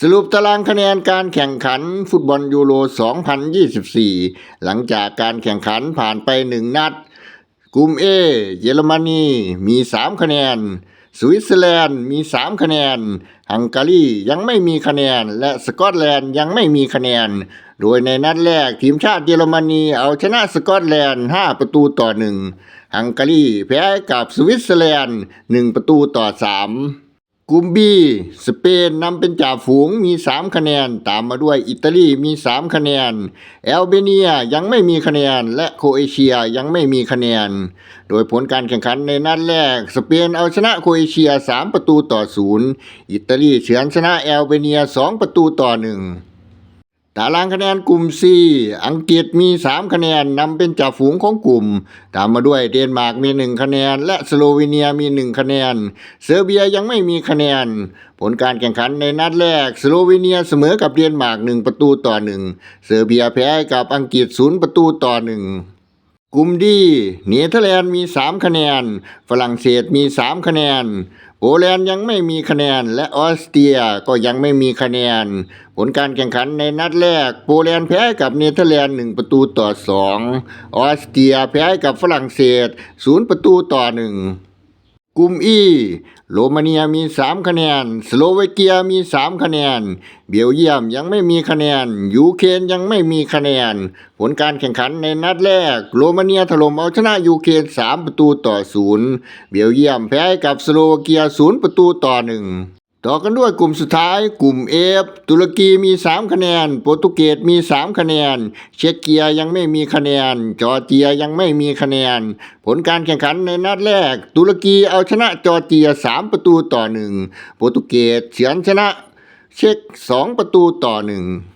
สรุปตารางคะแนนการแข่งขันฟุตบอลยูโร 2024 หลังจากการแข่งขันผ่านไปหนึ่งนัด กลุ่ม A เยอรมนีมี 3 คะแนน สวิตเซอร์แลนด์มี 3 คะแนน ฮังการียังไม่มีคะแนน และสกอตแลนด์ยังไม่มีคะแนน โดยในนัดแรกทีมชาติเยอรมนีเอาชนะสกอตแลนด์ 5 ประตูต่อ 1 ฮังการีแพ้กับสวิตเซอร์แลนด์ 1 ประตูต่อ 3 กลุ่มบีสเปนนำเป็นจ่าฝูงมี 3 คะแนน ตามมาด้วยอิตาลีมี 3 คะแนนแอลเบเนียยังไม่มีคะแนน และโคเอเชียยังไม่มีคะแนน โดยผลการแข่งขันในนัดแรก สเปนเอาชนะโคเอเชีย 3 ประตูต่อ 0 อิตาลีเฉือนชนะแอลเบเนีย 2 ประตูต่อ 1 ตารางคะแนนกลุ่ม C อังกฤษมี 3 คะแนนนำเป็นจ่าฝูงของกลุ่ม ตามมาด้วยเดนมาร์กมี 1 คะแนน และสโลวีเนียมี 1 คะแนน เซอร์เบียยังไม่มีคะแนน ผลการแข่งขันในนัดแรก สโลวีเนียเสมอกับเดนมาร์ก1 ประตูต่อ 1 เซอร์เบียแพ้กับอังกฤษ 0 ประตูต่อ 1 กลุ่มดีเนเธอร์แลนด์มี 3 คะแนน ฝรั่งเศสมี 3 คะแนน โปแลนด์ยังไม่มีคะแนน และออสเตรียก็ยังไม่มีคะแนน ผลการแข่งขันในนัดแรก โปแลนด์แพ้กับเนเธอร์แลนด์1ประตูต่อ 2 ออสเตรียแพ้กับฝรั่งเศส 0 ประตูต่อ 1 กลุ่มอีโรมาเนียมี 3 คะแนน สโลวาเกียมี 3 คะแนน เบลเยียมยังไม่มีคะแนน ยูเครนยังไม่มีคะแนน ผลการแข่งขันในนัดแรก โรมาเนียถล่มเอาชนะยูเครน3 ประตูต่อ 0 เบลเยียมแพ้กับสโลวาเกีย 0 ประตูต่อ 1 ต่อกันด้วยกลุ่มสุดท้ายกลุ่มเอฟตุรกีมี 3 คะแนน โปรตุเกสมี 3 คะแนน เช็กเกียยังไม่มีคะแนน จอร์เจียยังไม่มีคะแนน ผลการแข่งขันในนัดแรก ตุรกีเอาชนะจอร์เจีย 3 ประตูต่อ 1 โปรตุเกสเฉือนชนะเช็ก 2 ประตูต่อ 1